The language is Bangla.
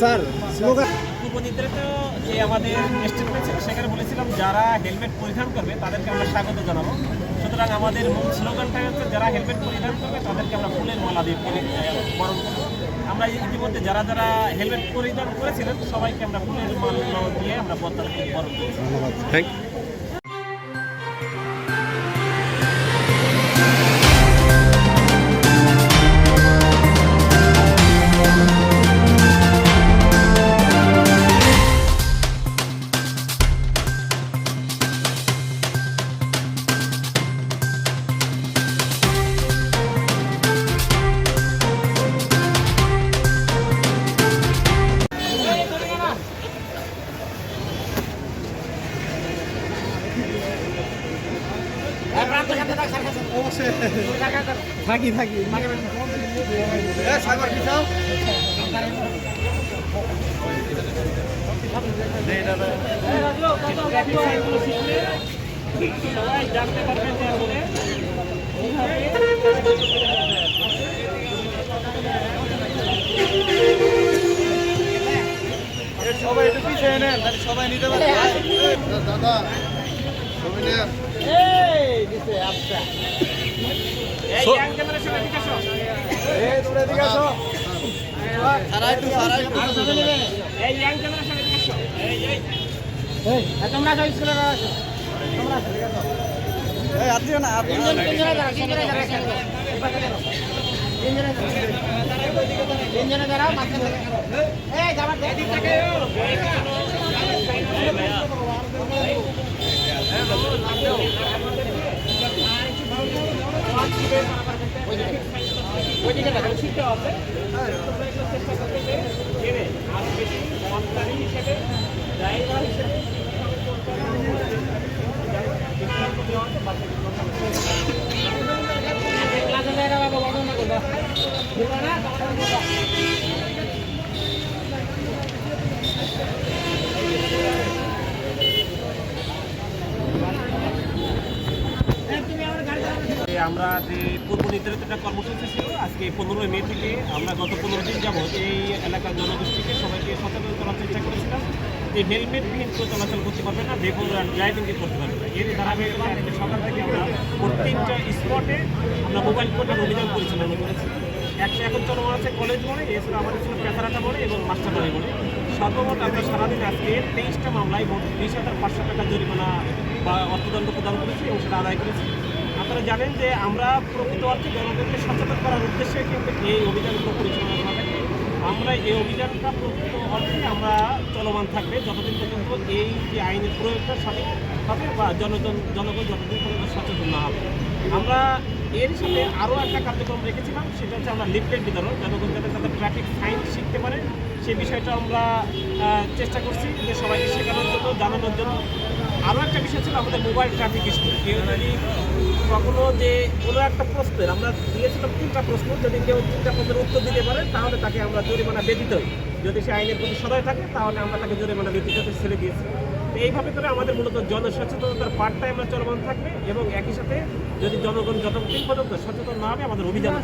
স্যার স্লোগান পূর্ব যে আমাদের স্টেটমেন্ট ছিল সেখানে বলেছিলাম যারা হেলমেট পরিধান করবে তাদেরকে আমরা স্বাগত জানাব। সুতরাং আমাদের মূল স্লোগানটা হচ্ছে যারা হেলমেট পরিধান করবে তাদেরকে আমরা ফুলের মালা দিয়ে বরণ করব। আমরা ইতিমধ্যে যারা যারা হেলমেট পরিধান করেছিলেন সবাইকে আমরা ফুলের মালা দিয়ে আমরা বরণ বরণ করেছি ধন্যবাদ। থাকি থাকি। জানতে পারবেন যে আসলে সবাই একটু পিছিয়ে নেন সবাই নিতে পারবে। দাদা। ইয়াং। এই তোমরা এদিকে আসো সারাই এই ইয়াং দিকে এই আর দিও না আর দিও না ওইদিকে দেখো, শিখতে হবে। তোমরা একটু চেষ্টা করবে যে জেনে আরও বেশি সরকারি হিসেবে ড্রাইভার হিসেবে যে আমরা যে পূর্ব নির্ধারিত একটা কর্মসূচি ছিল, আজকে পনেরোই মে থেকে আমরা গত পনেরো দিন যাব এই এলাকার জনগোষ্ঠীকে সবাইকে সচেতন করার চেষ্টা করেছিলাম। যে হেলমেটবিহীন কেউ চলাচল করতে পারবে না বেপর ড্রাইভিং করতে পারবে না। এর ধারাবাহিকতা আজকে সকাল থেকে আমরা প্রত্যেকটা স্পটে আমরা মোবাইল ফোনের অভিযান পরিচালনা করেছি। একশো এখন চলমান আছে কলেজ মোড়ে, এছাড়া আমাদের ছিল পেতারাটা মোড়ে এবং মাস্টারবাড়ি মোড়ে। সর্বমোট আমরা সারাদিন আজকে তেইশটা মামলায় মোট বিশ হাজার পাঁচশো টাকা জরিমানা বা অর্থদণ্ড প্রদান করেছি এবং সেটা আদায় করেছি। আপনারা জানেন যে আমরা প্রকৃত অর্থে জনগণকে সচেতন করার উদ্দেশ্যে কিন্তু এই অভিযানগুলো পরিচালনা করা থাকে আমরা এই অভিযানটা প্রকৃত অর্থে আমরা চলমান থাকবে। যতদিন পর্যন্ত এই যে আইনের প্রয়োগটা সঠিক হবে বা জনজন জনগণ যতদিন পর্যন্ত সচেতন না হবে। আমরা এর সাথে আরও একটা কার্যক্রম রেখেছিলাম, সেটা হচ্ছে আমরা লিফলেট বিতরণ। জনগণ যাতে তাদের ট্রাফিক সাইন শিখতে পারে সেই বিষয়টা আমরা চেষ্টা করছি যে সবাইকে শেখানোর জন্য, জানানোর জন্য। আরও একটা বিষয় ছিল আমাদের মোবাইল ট্রাফিক স্কুল। কেউ যদি কখনো যে কোনো একটা প্রশ্নের, আমরা দিয়েছিলাম তিনটা প্রশ্ন, যদি কেউ তিনটা প্রশ্নের উত্তর দিতে পারে, তাহলে তাকে আমরা জরিমানা ব্যতীত যদি সে আইনের প্রতি সদয় থাকে, তাহলে আমরা তাকে জরিমানা ব্যতীত ছেড়ে দিয়েছি। তো এইভাবে করে আমাদের মূলত জনসচেতনতার পাঠটাই আমরা চলমান থাকবে এবং একই সাথে যদি জনগণ যতদিন পর্যন্ত সচেতন না হবে, আমাদের অভিযান